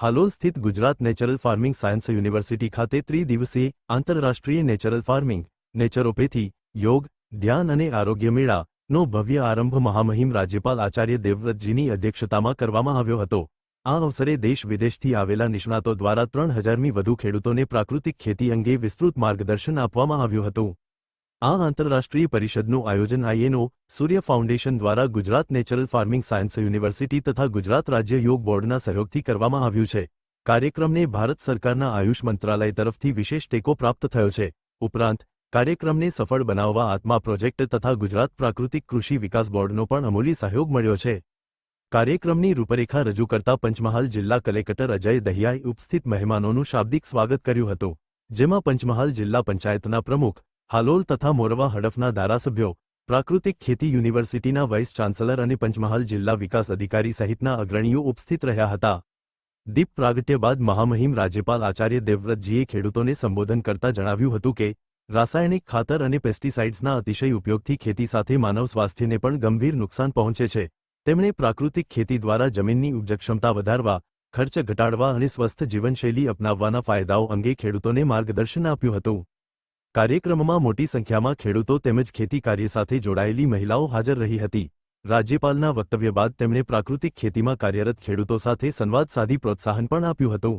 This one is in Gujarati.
હાલોલ સ્થિત Gujarat natural farming science university ખાતે ત્રિદિવસીય આંતરરાષ્ટ્રીય નેચરલ ફાર્મિંગ, નેચરોપેથી યોગ, ધ્યાન અને આરોગ્ય મેળાનો ભવ્ય આરંભ મહામહિમ રાજ્યપાલ આચાર્ય દેવવ્રતજીની અધ્યક્ષતામાં કરવામાં આવ્યો હતો. આ અવસરે દેશ વિદેશથી આવેલા નિષ્ણાતો દ્વારા ત્રણ હજારમી વધુ ખેડૂતોને પ્રાકૃતિક ખેતી અંગે વિસ્તૃત માર્ગદર્શન આપવામાં આવ્યું હતું. આ આંતરરાષ્ટ્રીય પરિષદનું આયોજન આઈએનઓ, સૂર્ય ફાઉન્ડેશન દ્વારા Gujarat natural farming science university તથા ગુજરાત રાજ્ય યોગ બોર્ડના સહયોગથી કરવામાં આવ્યું છે. કાર્યક્રમને ભારત સરકારના આયુષ મંત્રાલય તરફથી વિશેષ ટેકો પ્રાપ્ત થયો છે. ઉપરાંત, કાર્યક્રમને સફળ બનાવવા આત્મા પ્રોજેક્ટ તથા ગુજરાત પ્રાકૃતિક કૃષિ વિકાસ બોર્ડનો પણ અમૂલી સહયોગ મળ્યો છે. કાર્યક્રમની રૂપરેખા રજૂ કરતા પંચમહાલ જિલ્લા કલેક્ટર અજય દહિયાએ ઉપસ્થિત મહેમાનોનું શાબ્દિક સ્વાગત કર્યું હતું. જેમાં પંચમહાલ જિલ્લા પંચાયતના પ્રમુખ હાલોલ તથા મોરવા હડફના ધારાસભ્યો, પ્રાકૃતિક ખેતી યુનિવર્સિટીના વાઇસ ચાન્સલર અને પંચમહાલ જિલ્લા વિકાસ અધિકારી સહિતના અગ્રણીઓ ઉપસ્થિત રહ્યા હતા. દીપ પ્રાગટ્ય બાદ મહામહિમ રાજ્યપાલ આચાર્ય દેવવ્રતજીએ ખેડૂતોને સંબોધન કરતા જણાવ્યું હતું કે, રાસાયણિક ખાતર અને પેસ્ટિસાઇડ્સના અતિશય ઉપયોગથી ખેતી સાથે માનવ સ્વાસ્થ્યને પણ ગંભીર નુકસાન પહોંચે છે. તેમણે પ્રાકૃતિક ખેતી દ્વારા જમીનની ઉપજક્ષમતા વધારવા, ખર્ચ ઘટાડવા અને સ્વસ્થ જીવનશૈલી અપનાવવાના ફાયદાઓ અંગે ખેડૂતોને માર્ગદર્શન આપ્યું હતું. કાર્યક્રમમાં મોટી સંખ્યામાં ખેડૂતો તેમજ ખેતી કાર્ય સાથે જોડાયેલી મહિલાઓ હાજર રહી હતી. રાજ્યપાલના વક્તવ્ય બાદ તેમણે પ્રાકૃતિક ખેતીમાં કાર્યરત ખેડૂતો સાથે સંવાદ સાધી પ્રોત્સાહન પણ આપ્યું હતું.